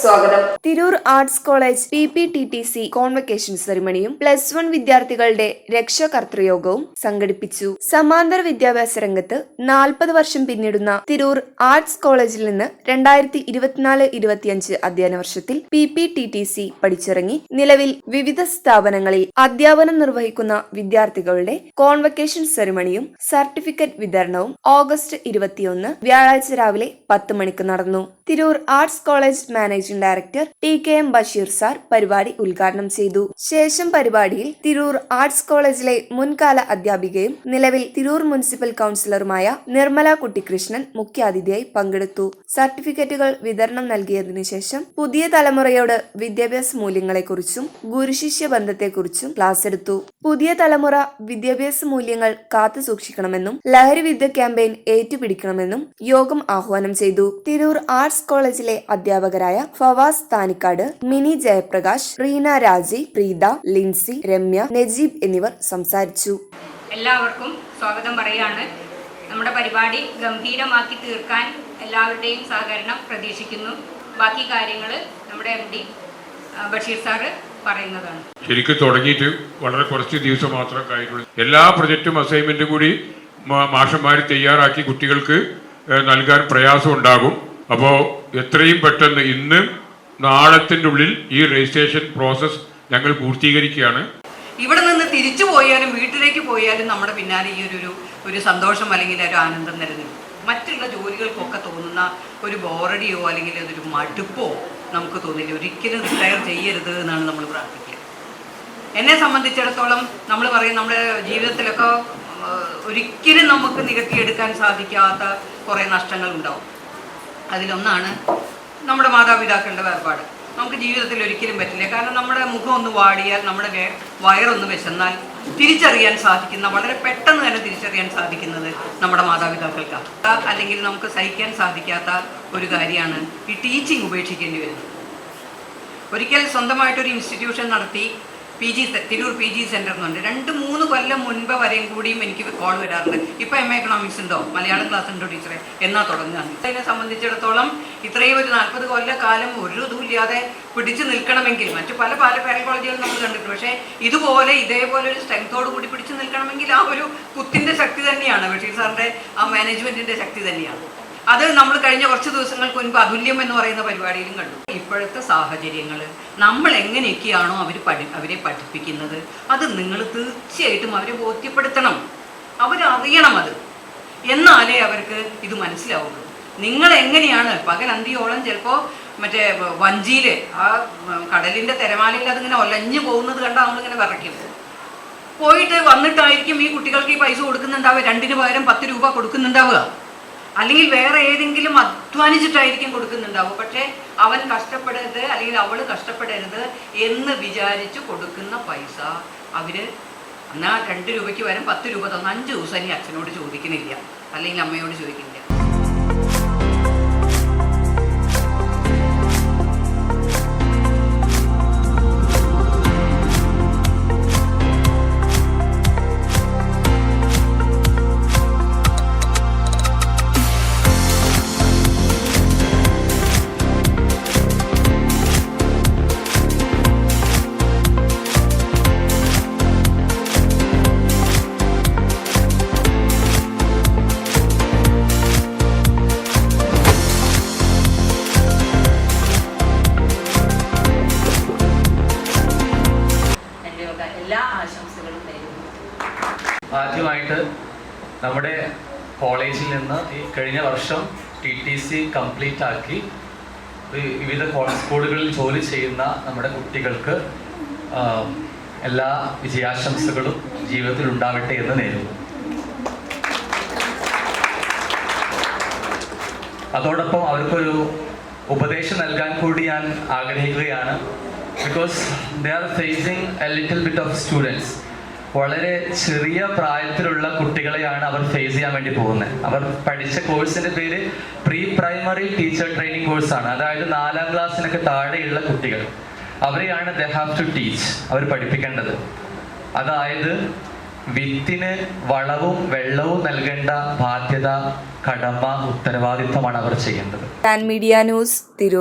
സ്വാഗതം. Tirur arts college P P T T C convocation സെറിമണിയും plus one വിദ്യാർത്ഥികളുടെ രക്ഷാകർത്തൃയോഗവും സംഘടിപ്പിച്ചു. സമാന്തര വിദ്യാഭ്യാസ രംഗത്ത് നാൽപ്പത് വർഷം പിന്നിടുന്ന തിരൂർ ആർട്സ് കോളേജിൽ നിന്ന് രണ്ടായിരത്തി ഇരുപത്തിനാല് ഇരുപത്തിയഞ്ച് അധ്യയന വർഷത്തിൽ P P T T C പഠിച്ചിറങ്ങി. നിലവിൽ വിവിധ സ്ഥാപനങ്ങളിൽ അധ്യാപനം നിർവഹിക്കുന്ന വിദ്യാർത്ഥികളുടെ കോൺവെക്കേഷൻ സെറിമണിയും സർട്ടിഫിക്കറ്റ് വിതരണവും ഓഗസ്റ്റ് ഇരുപത്തിയൊന്ന് വ്യാഴാഴ്ച രാവിലെ പത്ത് മണിക്ക് നടന്നു. Tirur arts college managing director T K M Basheer sir പരിപാടി ഉദ്ഘാടനം ചെയ്തു. ശേഷം പരിപാടിയിൽ തിരൂർ ആർട്സ് കോളേജിലെ മുൻകാല അധ്യാപികയും നിലവിൽ തിരൂർ മുനിസിപ്പൽ കൗൺസിലറുമായ നിർമ്മല കുട്ടിക്കൃഷ്ണൻ മുഖ്യാതിഥിയായി പങ്കെടുത്തു. സർട്ടിഫിക്കറ്റുകൾ വിതരണം നൽകിയതിനു ശേഷം പുതിയ തലമുറയോട് വിദ്യാഭ്യാസ മൂല്യങ്ങളെക്കുറിച്ചും ഗുരുശിഷ്യ ബന്ധത്തെക്കുറിച്ചും ക്ലാസ് എടുത്തു. പുതിയ തലമുറ വിദ്യാഭ്യാസ മൂല്യങ്ങൾ കാത്തുസൂക്ഷിക്കണമെന്നും ലഹരി വിദ്യ ക്യാമ്പയിൻ ഏറ്റുപിടിക്കണമെന്നും യോഗം ആഹ്വാനം ചെയ്തു. തിരൂർ ആർട്സ് കോളേജിലെ അധ്യാപകരായ ഫവാസ് താനിക്കാട് മിനി ജയപ്രകാശ് റീന രാജി പ്രീത ലിൻസി രമ്യ നജീബ് എന്നിവർ സംസാരിച്ചു. എല്ലാവർക്കും സ്വാഗതം പറയാണ് നമ്മുടെ പരിപാടി ഗംഭീരമാക്കി തീർക്കാൻ എല്ലാവരുടെയും സഹകരണം പ്രതീക്ഷിക്കുന്നു. ബാക്കി കാര്യങ്ങൾ നമ്മുടെ എം ഡി ബഷീർ സാറ് പറയുന്നതാണ്. ശരിക്കും തുടങ്ങിയിട്ട് വളരെ കുറച്ച് ദിവസം മാത്രം കഴിഞ്ഞുള്ളൂ എല്ലാ പ്രൊജക്റ്റും അസൈൻമെന്റും കൂടി മാഷന്മാർ തയ്യാറാക്കി കുട്ടികൾക്ക് നൽകാൻ പ്രയാസം ഉണ്ടാകും. അപ്പോൾ എത്രയും പെട്ടെന്ന് ഇന്ന് നാളത്തിന്റെ ഉള്ളിൽ ഈ രജിസ്ട്രേഷൻ പ്രോസസ് ഞങ്ങൾ പൂർത്തീകരിക്കുകയാണ്. ഇവിടെ നിന്ന് തിരിച്ചു പോയാലും വീട്ടിലേക്ക് പോയാലും നമ്മുടെ പിന്നാലെ ഈ ഒരു ഒരു- സന്തോഷം അല്ലെങ്കിൽ ഒരു ആനന്ദം നിലനിൽക്കും. മറ്റുള്ള ജോലികൾക്കൊക്കെ തോന്നുന്ന ഒരു ബോറടിയോ അല്ലെങ്കിൽ അതൊരു മടുപ്പോ നമുക്ക് തോന്നില്ല. ഒരിക്കലും റിട്ടയർ ചെയ്യരുത് എന്നാണ് നമ്മൾ പ്രാർത്ഥിക്കുക. എന്നെ സംബന്ധിച്ചിടത്തോളം നമ്മൾ പറയും നമ്മുടെ ജീവിതത്തിലൊക്കെ ഒരിക്കലും നമുക്ക് നികത്തിയെടുക്കാൻ സാധിക്കാത്ത കുറേ നഷ്ടങ്ങൾ ഉണ്ടാവും അതിലൊന്നാണ് നമ്മുടെ മാതാപിതാക്കളുടെ വേർപാട്. നമുക്ക് ജീവിതത്തിൽ ഒരിക്കലും പറ്റില്ല. കാരണം നമ്മുടെ മുഖം ഒന്ന് വാടിയാൽ നമ്മുടെ വയറൊന്ന് വിശന്നാൽ തിരിച്ചറിയാൻ സാധിക്കുന്ന വളരെ പെട്ടെന്ന് തന്നെ തിരിച്ചറിയാൻ സാധിക്കുന്നത് നമ്മുടെ മാതാപിതാക്കൾക്കാണ്. അല്ലെങ്കിൽ നമുക്ക് സഹിക്കാൻ സാധിക്കാത്ത ഒരു കാര്യമാണ് ഈ ടീച്ചിങ് ഉപേക്ഷിക്കേണ്ടി വരുന്നത്. ഒരിക്കൽ സ്വന്തമായിട്ടൊരു ഇൻസ്റ്റിറ്റ്യൂഷൻ നടത്തി P G Tirur P G സെന്ററിനുണ്ട് രണ്ട് മൂന്ന് കൊല്ലം മുൻപ് വരെയും കൂടിയും എനിക്ക് കോൾ വരാറുണ്ട്. ഇപ്പം എം എ എക്കണോമിക്സ് ഉണ്ടോ? മലയാളം ക്ലാസ് ഉണ്ടോ ടീച്ചറെ എന്നാ തുടങ്ങുകയാണ് അതിനെ സംബന്ധിച്ചിടത്തോളം ഇത്രയും ഒരു നാൽപ്പത് കൊല്ലക്കാലം ഒരു ഇതുമില്ലാതെ പിടിച്ചു നിൽക്കണമെങ്കിൽ മറ്റു പല പല പാരൽ കോളേജുകളും നമ്മൾ കണ്ടിട്ടുണ്ട്. പക്ഷേ ഇതുപോലെ ഇതേപോലെ ഒരു സ്ട്രെങ്തോട് കൂടി പിടിച്ചു നിൽക്കണമെങ്കിൽ ആ ഒരു കുത്തിന്റെ ശക്തി തന്നെയാണ്. ബഷീർ സാറിന്റെ ആ മാനേജ്മെന്റിന്റെ ശക്തി തന്നെയാണ്. അത് നമ്മൾ കഴിഞ്ഞ കുറച്ച് ദിവസങ്ങൾക്ക് മുൻപ് അതുല്യം എന്ന് പറയുന്ന പരിപാടിയിലും കണ്ടു. ഇപ്പോഴത്തെ സാഹചര്യങ്ങൾ നമ്മൾ എങ്ങനെയൊക്കെയാണോ അവർ പഠി അവരെ പഠിപ്പിക്കുന്നത് അത് നിങ്ങൾ തീർച്ചയായിട്ടും അവരെ ബോധ്യപ്പെടുത്തണം. അവരറിയണം അത്. എന്നാലേ അവർക്ക് ഇത് മനസ്സിലാവുള്ളൂ. നിങ്ങൾ എങ്ങനെയാണ് പകൽ അന്തിയോളം ചിലപ്പോൾ മറ്റേ വഞ്ചിയിൽ ആ കടലിന്റെ തിരമാലയിൽ അതിങ്ങനെ ഒലഞ്ഞു പോകുന്നത് കണ്ടാൽ നമ്മളിങ്ങനെ വിറയ്ക്കും. പോയിട്ട് വന്നിട്ടായിരിക്കും ഈ കുട്ടികൾക്ക് ഈ പൈസ കൊടുക്കുന്നുണ്ടാവുക രണ്ടിന് പകരം പത്ത് രൂപ കൊടുക്കുന്നുണ്ടാവുക. അല്ലെങ്കിൽ വേറെ ഏതെങ്കിലും അധ്വാനിച്ചിട്ടായിരിക്കും കൊടുക്കുന്നുണ്ടാവും പക്ഷേ അവൻ കഷ്ടപ്പെടരുത് അല്ലെങ്കിൽ അവൾ കഷ്ടപ്പെടരുത് എന്ന് വിചാരിച്ച് കൊടുക്കുന്ന പൈസ അവർ എന്നാൽ രണ്ട് രൂപയ്ക്ക് വരും പത്ത് രൂപ തന്ന. അഞ്ച് ദിവസം ഇനി അച്ഛനോട് ചോദിക്കുന്നില്ല. അല്ലെങ്കിൽ അമ്മയോട് ചോദിക്കുന്നില്ല. ആദ്യമായിട്ട് നമ്മുടെ കോളേജിൽ നിന്ന് ഈ കഴിഞ്ഞ വർഷം ടി ടി സി കംപ്ലീറ്റ് ആക്കി വിവിധ സ്കൂളുകളിൽ ജോലി ചെയ്യുന്ന നമ്മുടെ കുട്ടികൾക്ക് എല്ലാ വിജയാശംസകളും ജീവിതത്തിൽ ഉണ്ടാവട്ടെ എന്ന് നേരുന്നു. അതോടൊപ്പം അവർക്കൊരു ഉപദേശം നൽകാൻ കൂടി ഞാൻ ആഗ്രഹിക്കുകയാണ്. Because they are facing a little bit of students വളരെ ചെറിയ പ്രായത്തിലുള്ള കുട്ടികളെയാണ് അവർ ഫേസ് ചെയ്യാൻ വേണ്ടി പോകുന്നത് അവർ പഠിച്ച കോഴ്സിന്റെ പേര് പ്രീ പ്രൈമറി ടീച്ചർ ട്രെയിനിങ് കോഴ്സാണ് അതായത് നാലാം ക്ലാസ്സിനൊക്കെ താഴെയുള്ള കുട്ടികൾ. അവരെയാണ് ദ ഹാവ് ടു ടീച്ച് അവർ പഠിപ്പിക്കേണ്ടത്. അതായത് വിത്തിന് വളവും വെള്ളവും നൽകേണ്ട ബാധ്യത കടമ ഉത്തരവാദിത്തമാണ് അവർ ചെയ്യേണ്ടത്. Media news Tirur.